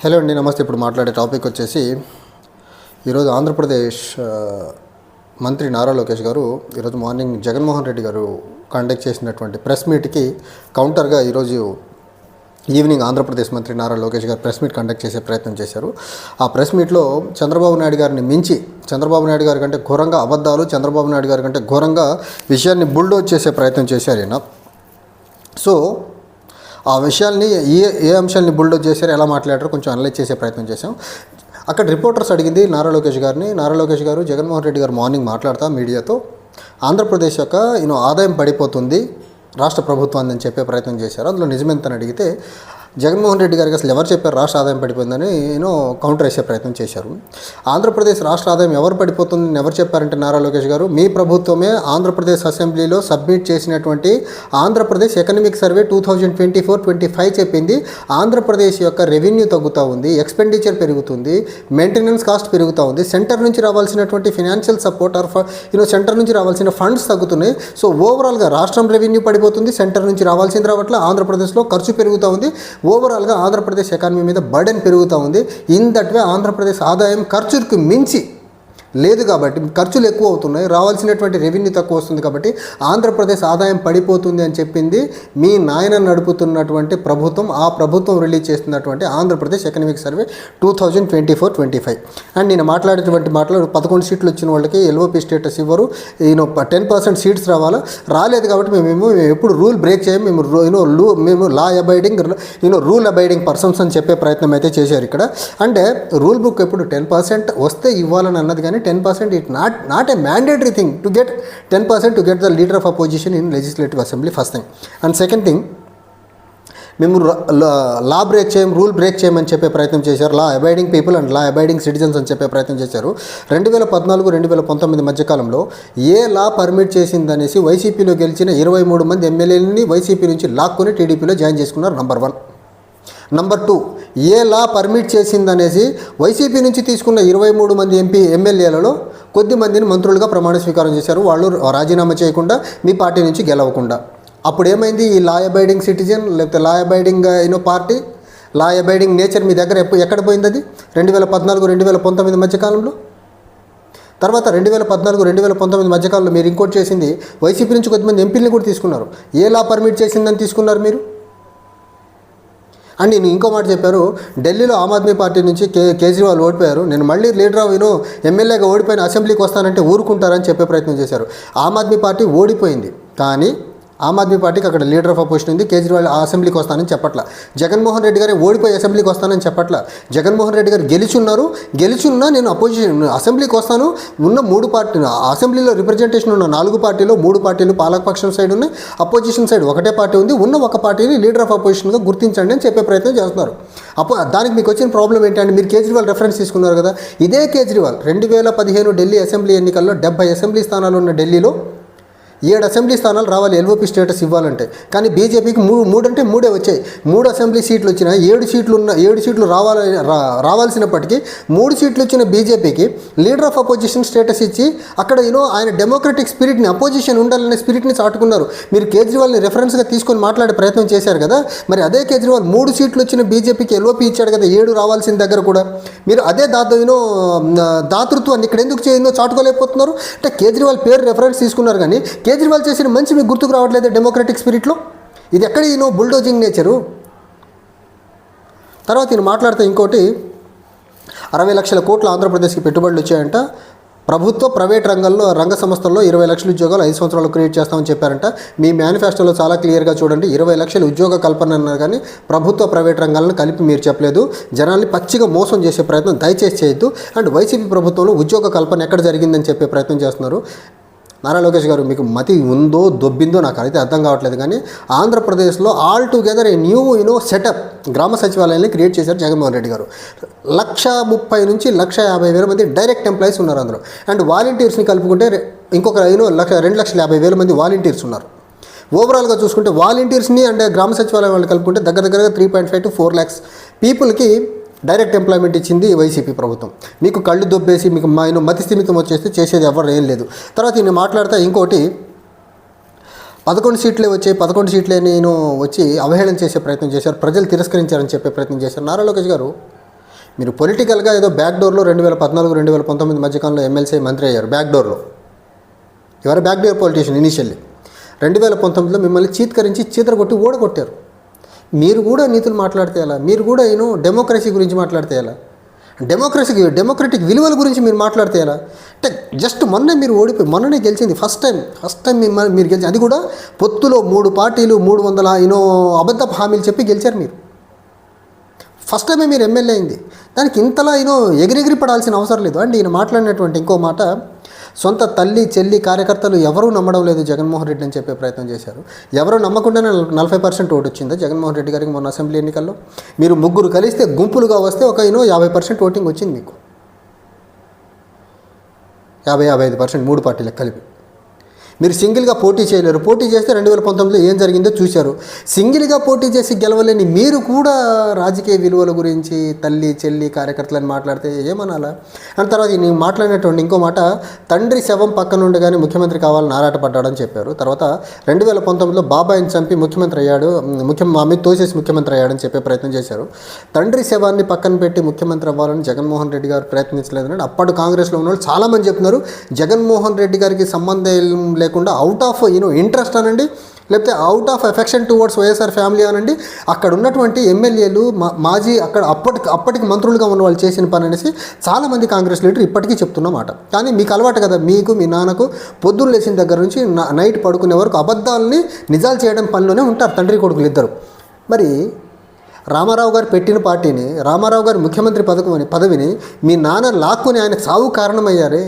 Hello అండి నమస్తే. ఇప్పుడు మాట్లాడే టాపిక్ వచ్చేసి ఈరోజు ఆంధ్రప్రదేశ్ మంత్రి నారా లోకేష్ గారు ఈరోజు మార్నింగ్ జగన్మోహన్ రెడ్డి గారు కండక్ట్ చేసినటువంటి ప్రెస్ మీట్కి కౌంటర్గా ఈరోజు ఈవినింగ్ ఆంధ్రప్రదేశ్ మంత్రి నారా లోకేష్ గారు ప్రెస్ మీట్ కండక్ట్ చేసే ప్రయత్నం చేశారు. ఆ ప్రెస్ మీట్లో చంద్రబాబు నాయుడు గారిని మించి చంద్రబాబు నాయుడు గారి కంటే ఘోరంగా అబద్ధాలు చంద్రబాబు నాయుడు గారి కంటే ఘోరంగా విషయాన్ని బుల్డోజ్ చేసే ప్రయత్నం చేశారు ఈయన. సో ఆ విషయాల్ని ఏ ఏ అంశాలని బుల్డోజ్ చేశారు ఎలా మాట్లాడారో కొంచెం అనలైజ్ చేసే ప్రయత్నం చేశాం. అక్కడ రిపోర్టర్స్ అడిగింది నారా లోకేష్ గారిని నారా లోకేష్ గారు జగన్మోహన్ రెడ్డి గారు మార్నింగ్ మాట్లాడతా మీడియాతో. ఆంధ్రప్రదేశ్ యొక్క ఈయన ఆదాయం పడిపోతుంది రాష్ట్ర ప్రభుత్వాన్ని అని చెప్పే ప్రయత్నం చేశారు. అందులో నిజమెంతని అడిగితే జగన్మోహన్ రెడ్డి గారికి అసలు ఎవరు చెప్పారు రాష్ట్ర ఆదాయం పడిపోయిందని నేను కౌంటర్ వేసే ప్రయత్నం చేశారు. ఆంధ్రప్రదేశ్ రాష్ట్ర ఆదాయం ఎవరు పడిపోతుందని ఎవరు చెప్పారంటే నారా లోకేష్ గారు? మీ ప్రభుత్వమే ఆంధ్రప్రదేశ్ అసెంబ్లీలో సబ్మిట్ చేసినటువంటి Andhra Pradesh economic survey two thousand twenty four twenty five చెప్పింది. ఆంధ్రప్రదేశ్ యొక్క రెవెన్యూ తగ్గుతూ ఉంది ఎక్స్పెండిచర్ పెరుగుతుంది మెయింటెనెన్స్ కాస్ట్ పెరుగుతూ ఉంది. సెంటర్ నుంచి రావాల్సినటువంటి financial support or you know centre నుంచి రావాల్సిన ఫండ్స్ తగ్గుతున్నాయి. సో ఓవరాల్గా రాష్ట్రం రెవెన్యూ పడిపోతుంది సెంటర్ నుంచి రావాల్సింది రావట్ల ఆంధ్రప్రదేశ్లో ఖర్చు పెరుగుతూ ఉంది. ఓవరాల్గా ఆంధ్రప్రదేశ్ ఎకానమీ మీద బర్డెన్ పెరుగుతూ ఉంది. ఇన్ దట్ వే ఆంధ్రప్రదేశ్ ఆదాయం ఖర్చుకు మించి లేదు కాబట్టి ఖర్చులు ఎక్కువ అవుతున్నాయి రావాల్సినటువంటి రెవెన్యూ తక్కువ వస్తుంది కాబట్టి ఆంధ్రప్రదేశ్ ఆదాయం పడిపోతుంది అని చెప్పింది మీ నాయన నడుపుతున్నటువంటి ప్రభుత్వం. ఆ ప్రభుత్వం రిలీజ్ చేస్తున్నటువంటి Andhra Pradesh economic survey two thousand twenty four twenty five and నేను మాట్లాడేటువంటి మాటలు పదకొండు సీట్లు వచ్చిన వాళ్ళకి ఎల్ఓపి స్టేటస్ ఇవ్వరు. ఈయన టెన్ పర్సెంట్ సీట్స్ రావాలా? రాలేదు కాబట్టి మేము మేము ఎప్పుడు రూల్ బ్రేక్ చేయం మేము యూనో లూ మేము law abiding you know rule abiding persons అని చెప్పే ప్రయత్నం అయితే చేశారు ఇక్కడ. అంటే రూల్ బుక్ ఎప్పుడు టెన్ పర్సెంట్ వస్తే ఇవ్వాలని అన్నది కానీ ten percent it not not a mandatory thing to get ten percent to get the leader of opposition in legislative assembly first thing and second thing మేము లా బ్రేక్ చేయం rule break చేయమని చెప్పే ప్రయత్నం చేశారు. Law abiding people and law abiding citizens అని చెప్పే ప్రయత్నం చేశారు. రెండు వేల పద్నాలుగు రెండు వేల పంతొమ్మిది మధ్యకాలంలో ఏ లా పర్మిట్ చేసిందనేసి వైసీపీలో గెలిచిన ఇరవై మూడు మంది ఎమ్మెల్యేలని వైసీపీ నుంచి లాక్కొని టీడీపీలో జాయిన్ చేసుకున్నారు number one number two a law permit చేసిందనేసి YCP నుంచి తీసుకున్న ఇరవై మూడు మంది ఎంపీ ఎమ్మెల్యేలలో కొద్ది మందిని మంత్రులుగా ప్రమాణ స్వీకారం చేశారు. వాళ్ళు రాజీనామా చేయకుండా మీ పార్టీ నుంచి గెలవకుండా. అప్పుడు ఏమైంది? ఈ లా అబైడింగ్ సిటిజన్ లేకపోతే law abiding you know party law abiding nature మీ దగ్గర ఎప్పుడు ఎక్కడ పోయింది అది? రెండు వేల పద్నాలుగు రెండు వేల పంతొమ్మిది మధ్యకాలంలో తర్వాత రెండు వేల పద్నాలుగు రెండు వేల పంతొమ్మిది మధ్యకాలంలో మీరు ఇంకోటి చేసింది వైసీపీ నుంచి కొద్దిమంది ఎంపీలను కూడా తీసుకున్నారు. ఏ లా పర్మిట్ చేసిందని తీసుకున్నారు మీరు? అండ్ నేను ఇంకో మాట చెప్పారు ఢిల్లీలో ఆమ్ ఆద్మీ పార్టీ నుంచి కే కేజ్రీవాల్ ఓడిపోయారు. నేను మళ్ళీ లీడర్ ఆఫ్ ఎమ్మెల్యేగా ఓడిపోయిన అసెంబ్లీకి వస్తానంటే ఊరుకుంటారని చెప్పే ప్రయత్నం చేశారు. ఆమ్ ఆద్మీ పార్టీ ఓడిపోయింది. కానీ ఆమ్ ఆద్మీ పార్టీకి అక్కడ లీడర్ ఆఫ్ అపోజిషన్ ఉంది. కేజ్రీవాల్ ఆ అసెంబ్లీకి వస్తానని చెప్పట్ల. జగన్మోహన్ రెడ్డి గారే ఓడిపోయి అసెంబ్లీకి వస్తానని చెప్పట్ల. జగన్మోహన్ రెడ్డి గారు గెలిచున్నారు. గెలిచున్నా నేను అపోజిషన్ అసెంబ్లీకి వస్తాను. ఉన్న మూడు పార్టీ అసెంబ్లీలో రిప్రజెంటేషన్ ఉన్న నాలుగు పార్టీలో మూడు పార్టీలు పాలకపక్షం సైడ్ ఉన్నాయి. అపోజిషన్ సైడ్ ఒకటే పార్టీ ఉంది. ఉన్న ఒక పార్టీని లీడర్ ఆఫ్ అపోజిషన్గా గుర్తించండి అని చెప్పే ప్రయత్నం చేస్తున్నారు. అపో దానికి మీకు వచ్చిన ప్రాబ్లం ఏంటంటే మీరు కేజ్రీవాల్ రెఫరెన్స్ తీసుకున్నారు కదా. ఇదే కేజ్రీవాల్ రెండు వేల పదిహేను ఢిల్లీ అసెంబ్లీ ఎన్నికల్లో డెబ్బై అసెంబ్లీ స్థానాలు ఉన్న ఢిల్లీలో ఏడు అసెంబ్లీ స్థానాలు రావాలి ఎల్ఓపి స్టేటస్ ఇవ్వాలంటే. కానీ బీజేపీకి మూడు మూడు అంటే మూడే వచ్చాయి. మూడు అసెంబ్లీ సీట్లు వచ్చిన ఏడు సీట్లు ఉన్న ఏడు సీట్లు రావాలి రా రావాల్సినప్పటికీ మూడు సీట్లు వచ్చిన బీజేపీకి లీడర్ ఆఫ్ అపోజిషన్ స్టేటస్ ఇచ్చి అక్కడ యూనో ఆయన డెమోక్రటిక్ స్పిరిట్ని అపోజిషన్ ఉండాలనే స్పిరిట్ని చాటుకున్నారు. మీరు కేజ్రీవాల్ని రెఫరెన్స్గా తీసుకొని మాట్లాడే ప్రయత్నం చేశారు కదా మరి అదే కేజ్రీవాల్ మూడు సీట్లు వచ్చిన బీజేపీకి ఎల్ఓపి ఇచ్చాడు కదా ఏడు రావాల్సిన దగ్గర కూడా. మీరు అదే దాత యూనో దాతృత్వాన్ని ఇక్కడ ఎందుకు చేయిందో చాటుకోలేకపోతున్నారు? అంటే కేజ్రీవాల్ పేరు రెఫరెన్స్ తీసుకున్నారు కానీ కేజ్రీవాల్ చేసిన మంచి మీకు గుర్తుకు రావట్లేదు డెమోక్రటిక్ స్పిరిట్లో ఇది ఎక్కడ ఈయన బుల్డోజింగ్ నేచరు తర్వాత ఈయన మాట్లాడితే ఇంకోటి అరవై లక్షల కోట్ల ఆంధ్రప్రదేశ్కి పెట్టుబడులు వచ్చాయంట. ప్రభుత్వ ప్రైవేట్ రంగంలో రంగ సంస్థల్లో ఇరవై లక్షల ఉద్యోగాలు ఐదు సంవత్సరాలు క్రియేట్ చేస్తామని చెప్పారంట. మీ మేనిఫెస్టోలో చాలా క్లియర్గా చూడండి ఇరవై లక్షల ఉద్యోగ కల్పన అన్నారు కానీ ప్రభుత్వ ప్రైవేట్ రంగాలను కలిపి మీరు చెప్పలేదు. జనాల్ని పచ్చిగా మోసం చేసే ప్రయత్నం దయచేసి చేయొద్దు. అండ్ వైసీపీ ప్రభుత్వంలో ఉద్యోగ కల్పన ఎక్కడ జరిగిందని చెప్పే ప్రయత్నం చేస్తున్నారు. నారా లోకేష్ గారు మీకు మతి ఉందో దొబ్బిందో నాకు అయితే అర్థం కావట్లేదు. కానీ ఆంధ్రప్రదేశ్లో altogether a new you know setup గ్రామ సచివాలయాన్ని క్రియేట్ చేశారు జగన్మోహన్ రెడ్డి గారు. లక్ష ముప్పై నుంచి లక్ష యాభై వేల మంది డైరెక్ట్ ఎంప్లాయీస్ ఉన్నారు అందులో. అండ్ వాలంటీర్స్ని కలుపుకుంటే ఇంకొక యూనో లక్ష రెండు లక్షల యాభై వేల మంది వాలంటీర్స్ ఉన్నారు. ఓవరాల్గా చూసుకుంటే వాలంటీర్స్ని అండ్ గ్రామ సచివాలయం వాళ్ళు కలుపుకుంటే దగ్గర దగ్గరగా three point five to four lakhs పీపుల్కి డైరెక్ట్ ఎంప్లాయ్మెంట్ ఇచ్చింది వైసీపీ ప్రభుత్వం. మీకు కళ్ళు దొబ్బేసి మీకు మా ఆయన మతి స్థిమితం వచ్చేస్తే చేసేది ఎవరు ఏం లేదు. తర్వాత నేను మాట్లాడితే ఇంకోటి పదకొండు సీట్లే వచ్చాయి పదకొండు సీట్లే నేను వచ్చి అవహేళన చేసే ప్రయత్నం చేశారు ప్రజలు తిరస్కరించారని చెప్పే ప్రయత్నం చేశారు. నారా లోకేష్ గారు మీరు పొలిటికల్గా ఏదో బ్యాక్ డోర్లో రెండు వేల పద్నాలుగు రెండు వేల పంతొమ్మిది మధ్యకాలంలో ఎమ్మెల్సీ మంత్రి అయ్యారు బ్యాక్ డోర్లో. ఎవరు? Back door politician initially. రెండు వేల పంతొమ్మిదిలో మిమ్మల్ని చీత్కరించి చీతరగొట్టి ఓడగొట్టారు. మీరు కూడా నీతులు మాట్లాడితే ఎలా? మీరు కూడా యూనో డెమోక్రసీ గురించి మాట్లాడితే ఎలా? డెమోక్రసీకి డెమోక్రటిక్ విలువల గురించి మీరు మాట్లాడితే ఎలా? అంటే జస్ట్ మొన్నే మీరు ఓడిపోయి మొన్ననే గెలిచింది ఫస్ట్ టైం ఫస్ట్ టైం మిమ్మల్ని మీరు గెలిచి అది కూడా పొత్తులో మూడు పార్టీలు మూడు వందల ఎన్నో అబద్ధ హామీలు చెప్పి గెలిచారు మీరు. ఫస్ట్ టైమే మీరు ఎమ్మెల్యే అయింది. దానికి ఇంతలా ఈయన ఎగిరెగిరి పడాల్సిన అవసరం లేదు. అండ్ ఈయన మాట్లాడినటువంటి ఇంకో మాట సొంత తల్లి చెల్లి కార్యకర్తలు ఎవరూ నమ్మడం లేదు జగన్మోహన్ రెడ్డి అని చెప్పే ప్రయత్నం చేశారు. ఎవరు నమ్మకుండానే నలభై పర్సెంట్ ఓటు వచ్చిందా జగన్మోహన్ రెడ్డి గారికి మొన్న అసెంబ్లీ ఎన్నికల్లో. మీరు ముగ్గురు కలిస్తే గుంపులుగా వస్తే ఒక ఇనో యాభై పర్సెంట్ ఓటింగ్ వచ్చింది మీకు. యాభై యాభై ఐదు పర్సెంట్ మూడు పార్టీలకు కలిపి. మీరు సింగిల్గా పోటీ చేయలేరు. పోటీ చేస్తే రెండు వేల పంతొమ్మిదిలో ఏం జరిగిందో చూశారు. సింగిల్గా పోటీ చేసి గెలవలేని మీరు కూడా రాజకీయ విలువల గురించి తల్లి చెల్లి కార్యకర్తలని మాట్లాడితే ఏమనాలా? అండ్ తర్వాత నేను మాట్లాడినటువంటి ఇంకో మాట తండ్రి శవం పక్కన ఉండగానే ముఖ్యమంత్రి కావాలని ఆరాటపడ్డాడని చెప్పారు. తర్వాత రెండు వేల పంతొమ్మిదిలో బాబాయిని చంపి ముఖ్యమంత్రి అయ్యాడు ముఖ్యం మా మీద తోసేసి ముఖ్యమంత్రి అయ్యాడని చెప్పే ప్రయత్నం చేశారు. తండ్రి శవాన్ని పక్కన పెట్టి ముఖ్యమంత్రి అవ్వాలని జగన్మోహన్ రెడ్డి గారు ప్రయత్నించలేదని అప్పటి కాంగ్రెస్లో ఉన్న వాళ్ళు చాలామంది చెప్తున్నారు. జగన్మోహన్ రెడ్డి గారికి సంబంధం లేకుండా అవుట్ ఆఫ్ యూనో ఇంట్రెస్ట్ అనండి. లేకపోతే out of affection towards YSR family అనండి. అక్కడ ఉన్నటువంటి ఎమ్మెల్యేలు మా మాజీ అక్కడ అప్పటికి అప్పటికి మంత్రులుగా ఉన్న వాళ్ళు చేసిన పని అనేసి చాలామంది కాంగ్రెస్ లీడర్ ఇప్పటికీ చెప్తున్నమాట కానీ మీకు అలవాటు కదా మీకు మీ నాన్నకు పొద్దున్న లేచిన దగ్గర నుంచి నైట్ పడుకునే వరకు అబద్ధాలని నిజాలు చేయడం పనిలోనే ఉంటారు తండ్రి కొడుకులు ఇద్దరు. మరి రామారావు గారు పెట్టిన పార్టీని రామారావు గారు ముఖ్యమంత్రి పదకమని పదవిని మీ నాన్న లాక్కుని ఆయన సావు కారణమయ్యారే?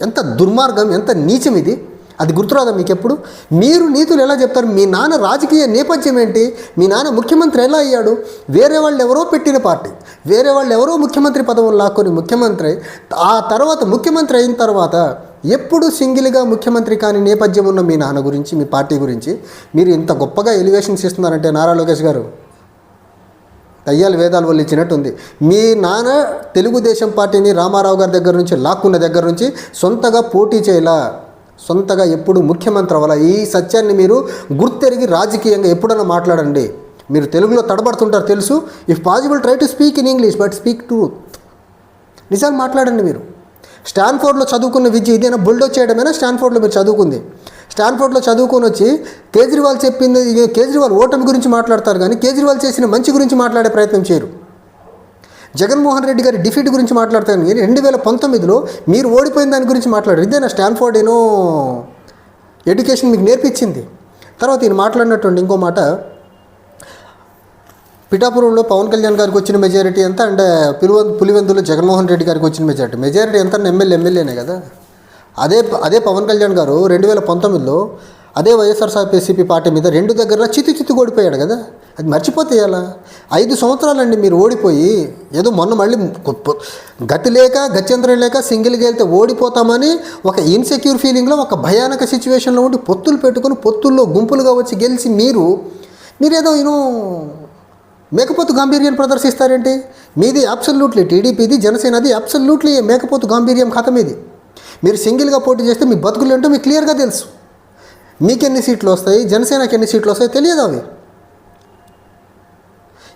ఎంత దుర్మార్గం ఎంత నీచం ఇది? అది గుర్తురాదా మీకు ఎప్పుడు మీరు నీతులు ఎలా చెప్తారు? మీ నాన్న రాజకీయ నేపథ్యం ఏంటి? మీ నాన్న ముఖ్యమంత్రి ఎలా అయ్యాడు? వేరే వాళ్ళు ఎవరో పెట్టిన పార్టీ వేరే వాళ్ళు ఎవరో ముఖ్యమంత్రి పదవులు లాక్కొని ముఖ్యమంత్రి ఆ తర్వాత ముఖ్యమంత్రి అయిన తర్వాత ఎప్పుడు సింగిల్గా ముఖ్యమంత్రి కాని నేపథ్యం ఉన్న మీ నాన్న గురించి మీ పార్టీ గురించి మీరు ఇంత గొప్పగా ఎలివేషన్స్ ఇస్తున్నారంటే నారా లోకేష్ గారు. దయ్యాలు వేదాలు వల్ల ఇచ్చినట్టుంది. మీ నాన్న తెలుగుదేశం పార్టీని రామారావు గారి దగ్గర నుంచి లాక్కున్న దగ్గర నుంచి సొంతగా పోటీ చేయలా. సొంతగా ఎప్పుడు ముఖ్యమంత్రి అవ్వాల? ఈ సత్యాన్ని మీరు గుర్తెరిగి రాజకీయంగా ఎప్పుడన్నా మాట్లాడండి. మీరు తెలుగులో తడబడుతుంటారు తెలుసు. If possible try to speak in English but speak truth నిజాలు మాట్లాడండి మీరు. స్టాన్ఫోర్డ్లో చదువుకున్న విద్య ఇదేనా? బుల్డో చేయడమేనా? స్టాన్ఫోర్డ్లో మీరు చదువుకుంది. స్టాన్ఫోర్డ్లో చదువుకొని వచ్చి కేజ్రీవాల్ చెప్పింది కేజ్రీవాల్ ఓటమి గురించి మాట్లాడతారు కానీ కేజ్రీవాల్ చేసిన మంచి గురించి మాట్లాడే ప్రయత్నం చేయరు. జగన్మోహన్ రెడ్డి గారి డిఫీట్ గురించి మాట్లాడతాను. కానీ రెండు వేల పంతొమ్మిదిలో మీరు ఓడిపోయిన దాని గురించి మాట్లాడారు. ఇదేనా స్టాన్ఫోర్డ్ ఏనో ఎడ్యుకేషన్ మీకు నేర్పించింది? తర్వాత ఈయన మాట్లాడినటువంటి ఇంకో మాట పిఠాపురంలో పవన్ కళ్యాణ్ గారికి వచ్చిన మెజారిటీ ఎంత? అండ్ పులివ పులివెందులో జగన్మోహన్ రెడ్డి గారికి వచ్చిన మెజారిటీ. మెజారిటీ ఎంత? ఎమ్మెల్యే ఎమ్మెల్యేనే కదా. అదే అదే పవన్ కళ్యాణ్ గారు రెండు వేల పంతొమ్మిదిలో అదే వైఎస్ఆర్సీపీ పార్టీ మీద రెండు దగ్గర చిత్తు చిత్తు ఓడిపోయాడు కదా. అది మర్చిపోతే ఎలా? ఐదు సంవత్సరాలండి మీరు ఓడిపోయి ఏదో మొన్న మళ్ళీ గతి లేక గత్యంతరం లేక సింగిల్గా వెళ్తే ఓడిపోతామని ఒక ఇన్సెక్యూర్ ఫీలింగ్లో ఒక భయానక సిచ్యువేషన్లో ఉండి పొత్తులు పెట్టుకుని పొత్తుల్లో గుంపులుగా వచ్చి గెలిచి మీరు మీరేదో యూనో మేకపోతు గాంభీర్యం ప్రదర్శిస్తారేంటి? మీది అబ్సల్యూట్లీ టీడీపీది జనసేనది అబ్సల్యూట్లీ మేకపోతు గాంభీర్యం కథ మీది. మీరు సింగిల్గా పోటీ చేస్తే మీ బతుకులు ఏంటో మీకు క్లియర్గా తెలుసు. మీకెన్ని సీట్లు వస్తాయి? జనసేనకి ఎన్ని సీట్లు వస్తాయి తెలియదు అవి.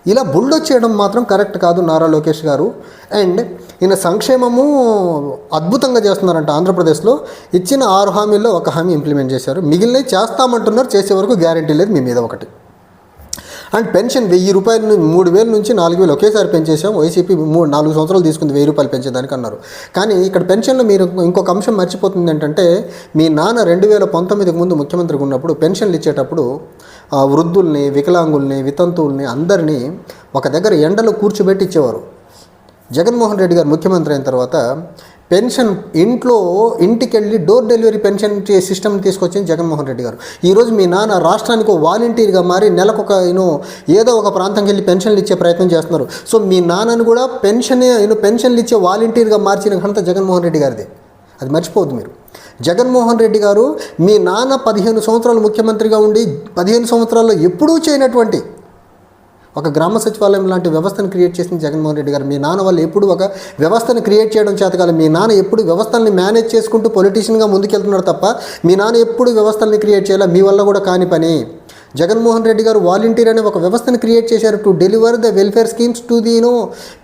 ఇలా బుల్డోజ్ చేయడం మాత్రం కరెక్ట్ కాదు నారా లోకేష్ గారు. అండ్ ఈయన సంక్షేమము అద్భుతంగా చేస్తున్నారంట ఆంధ్రప్రదేశ్లో. ఇచ్చిన ఆరు హామీల్లో ఒక హామీ ఇంప్లిమెంట్ చేశారు. మిగిలినవి చేస్తామంటున్నారు చేసే వరకు గ్యారంటీ లేదు మీ మీద ఒకటి. అండ్ పెన్షన్ వెయ్యి రూపాయల నుంచి మూడు వేల నుంచి నాలుగు వేలు ఒకేసారి పెంచేసాం వైసీపీ మూడు నాలుగు సంవత్సరాలు తీసుకుంది వెయ్యి రూపాయలు పెంచేదానికి అన్నారు. కానీ ఇక్కడ పెన్షన్లో మీరు ఇంకొక అంశం మర్చిపోతుంది ఏంటంటే మీ నాన్న రెండు వేల పంతొమ్మిదికి ముందు ముఖ్యమంత్రిగా ఉన్నప్పుడు పెన్షన్లు ఇచ్చేటప్పుడు వృద్ధుల్ని వికలాంగుల్ని వితంతువుల్ని అందరినీ ఒక దగ్గర ఎండలో కూర్చోబెట్టి ఇచ్చేవారు. జగన్మోహన్ రెడ్డి గారు ముఖ్యమంత్రి అయిన తర్వాత పెన్షన్ ఇంట్లో ఇంటికి వెళ్ళి డోర్ డెలివరీ పెన్షన్ సిస్టమ్ తీసుకొచ్చింది జగన్మోహన్ రెడ్డి గారు. ఈరోజు మీ నాన్న రాష్ట్రానికి వాలంటీర్గా మారి నెలకొక యూనో ఏదో ఒక ప్రాంతంకి వెళ్ళి పెన్షన్లు ఇచ్చే ప్రయత్నం చేస్తున్నారు. సో మీ నాన్నను కూడా పెన్షన్ యూనో పెన్షన్లు ఇచ్చే వాలంటీర్గా మార్చిన ఘనత జగన్మోహన్ రెడ్డి గారిది. అది మర్చిపోవద్దు మీరు. జగన్మోహన్ రెడ్డి గారు మీ నాన్న పదిహేను సంవత్సరాలు ముఖ్యమంత్రిగా ఉండి పదిహేను సంవత్సరాల్లో ఎప్పుడూ చేయనటువంటి ఒక గ్రామ సచివాలయం లాంటి వ్యవస్థను క్రియేట్ చేసిన జగన్మోహన్ రెడ్డి గారు. మీ నాన్న వాళ్ళు ఎప్పుడు ఒక వ్యవస్థను క్రియేట్ చేయడం చేతకాలి మీ నాన్న ఎప్పుడు వ్యవస్థల్ని మేనేజ్ చేసుకుంటూ పొలిటీషియన్గా ముందుకెళ్తున్నారు తప్ప మీ నాన్న ఎప్పుడు వ్యవస్థల్ని క్రియేట్ చేయాలి? మీ వల్ల కూడా కాని పని. జగన్మోహన్ రెడ్డి గారు వాలంటీర్ అనే ఒక వ్యవస్థను క్రియేట్ చేశారు to deliver the welfare schemes to the no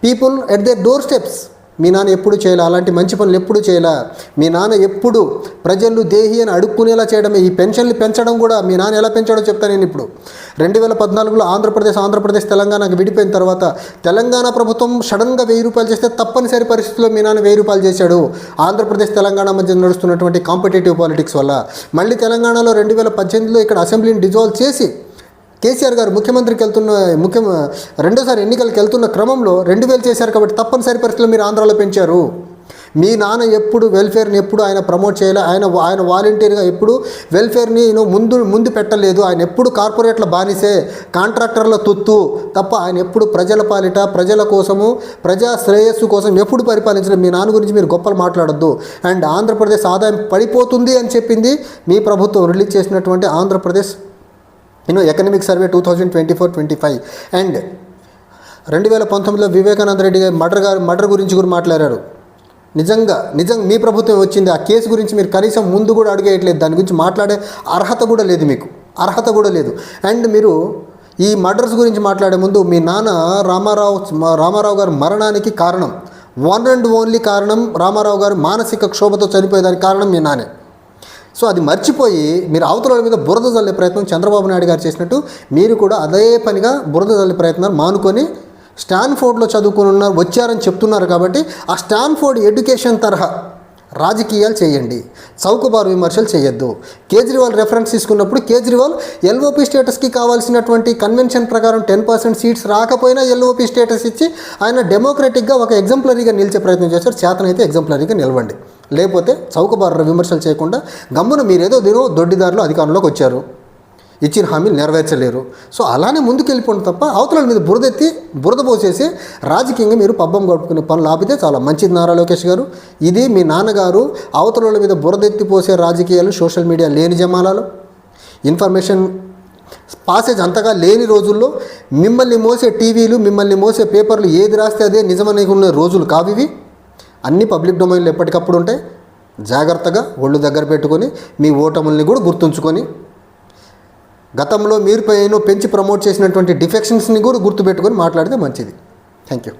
people at the doorsteps మీ నాన్న ఎప్పుడు చేయాలా? అలాంటి మంచి పనులు ఎప్పుడు చేయాలా? మీ నాన్న ఎప్పుడు ప్రజలు దేహి అని అడుక్కునేలా చేయడమే? ఈ పెన్షన్లు పెంచడం కూడా మీ నాన్న ఎలా పెంచాడో చెప్తాను నేను ఇప్పుడు. రెండు వేల పద్నాలుగులో ఆంధ్రప్రదేశ్ ఆంధ్రప్రదేశ్ తెలంగాణకు విడిపోయిన తర్వాత తెలంగాణ ప్రభుత్వం సడన్గా వెయ్యి రూపాయలు చేస్తే తప్పనిసరి పరిస్థితుల్లో మీ నాన్న వెయ్యి రూపాయలు చేశాడు. ఆంధ్రప్రదేశ్ తెలంగాణ మధ్య నడుస్తున్నటువంటి కాంపిటేటివ్ పాలిటిక్స్ వల్ల. మళ్ళీ తెలంగాణలో రెండు వేల పద్దెనిమిదిలో ఇక్కడ అసెంబ్లీని డిజాల్వ్ చేసి కేసీఆర్ గారు ముఖ్యమంత్రికి వెళ్తున్న ముఖ్య రెండోసారి ఎన్నికలకు వెళ్తున్న క్రమంలో రెండు వేలు చేశారు కాబట్టి తప్పనిసరి పరిస్థితులు మీరు ఆంధ్రాలో పెంచారు. మీ నాన్న ఎప్పుడు వెల్ఫేర్ని ఎప్పుడు ఆయన ప్రమోట్ చేయలే ఆయన ఆయన వాలంటీర్గా ఎప్పుడు వెల్ఫేర్ని ముందు ముందు పెట్టలేదు ఆయన ఎప్పుడు కార్పొరేట్ల బానిసే కాంట్రాక్టర్ల తొత్తు తప్ప ఆయన ఎప్పుడు ప్రజల పాలిట ప్రజల కోసము ప్రజా శ్రేయస్సు కోసం ఎప్పుడు పరిపాలించడం మీ నాన్న గురించి మీరు గొప్పలు మాట్లాడద్దు. అండ్ ఆంధ్రప్రదేశ్ ఆదాయం పడిపోతుంది అని చెప్పింది మీ ప్రభుత్వం. రిలీజ్ చేసినటువంటి Andhra Pradesh you know economic survey two thousand twenty four twenty five and రెండు వేల పంతొమ్మిదిలో వివేకానంద రెడ్డి గారు మర్డర్ గారు మర్డర్ గురించి కూడా మాట్లాడారు. నిజంగా నిజం మీ ప్రభుత్వం వచ్చింది ఆ కేసు గురించి మీరు కనీసం ముందు కూడా అడిగేయట్లేదు. దాని గురించి మాట్లాడే అర్హత కూడా లేదు మీకు. అర్హత కూడా లేదు. అండ్ మీరు ఈ మర్డర్స్ గురించి మాట్లాడే ముందు మీ నాన్న రామారావు రామారావు గారు మరణానికి కారణం. వన్ అండ్ ఓన్లీ కారణం రామారావు గారు మానసిక క్షోభతో చనిపోయేదానికి కారణం మీ నానే సో అది మర్చిపోయి మీరు అవతల మీద బురద చల్లే ప్రయత్నం చంద్రబాబు నాయుడు గారు చేసినట్టు మీరు కూడా అదే పనిగా బురద చల్లే ప్రయత్నాలు మానుకొని స్టాన్ఫోర్డ్లో చదువుకుని ఉన్నారు వచ్చారని చెప్తున్నారు కాబట్టి ఆ స్టాన్ఫోర్డ్ ఎడ్యుకేషన్ తరహా రాజకీయాలు చేయండి. చౌకబారు విమర్శలు చేయొద్దు. కేజ్రీవాల్ రెఫరెన్స్ తీసుకున్నప్పుడు కేజ్రీవాల్ ఎల్ఓపి స్టేటస్కి కావాల్సినటువంటి కన్వెన్షన్ ప్రకారం టెన్ పర్సెంట్ సీట్స్ రాకపోయినా ఎల్ఓపి స్టేటస్ ఇచ్చి ఆయన డెమోక్రటిక్గా ఒక ఎగ్జంప్లరీగా నిలిచే ప్రయత్నం చేశారు. చేతనైతే ఎగ్జంప్లరీగా నిలవండి. లేకపోతే చౌకబారు విమర్శలు చేయకుండా గమ్మున మీరేదో దినో దొడ్డిదారులు అధికారంలోకి వచ్చారు. ఇచ్చిన హామీలు నెరవేర్చలేరు. సో అలానే ముందుకు వెళ్ళిపోండి తప్ప అవతల మీద బురదెత్తి బురద పోసేసి రాజకీయంగా మీరు పబ్బం గడుపుకునే పనులు ఆపితే చాలా మంచిది నారా లోకేష్ గారు. ఇది మీ నాన్నగారు అవతల మీద బురదెత్తి పోసే రాజకీయాలు సోషల్ మీడియా లేని జమాలాలు. ఇన్ఫర్మేషన్ పాసేజ్ అంతగా లేని రోజుల్లో మిమ్మల్ని మోసే టీవీలు మిమ్మల్ని మోసే పేపర్లు ఏది రాస్తే అదే నిజమనే ఉన్న రోజులు కావివి అన్ని పబ్లిక్ డొమైన్లు ఎప్పటికప్పుడు ఉంటాయి. జాగ్రత్తగా ఒళ్ళు దగ్గర పెట్టుకొని మీ ఓటముల్ని కూడా గుర్తుంచుకొని గతంలో మీరు పైన పెంచి ప్రమోట్ చేసినటువంటి డిఫెక్షన్స్ని కూడా గుర్తుపెట్టుకొని మాట్లాడితే మంచిది. Thank you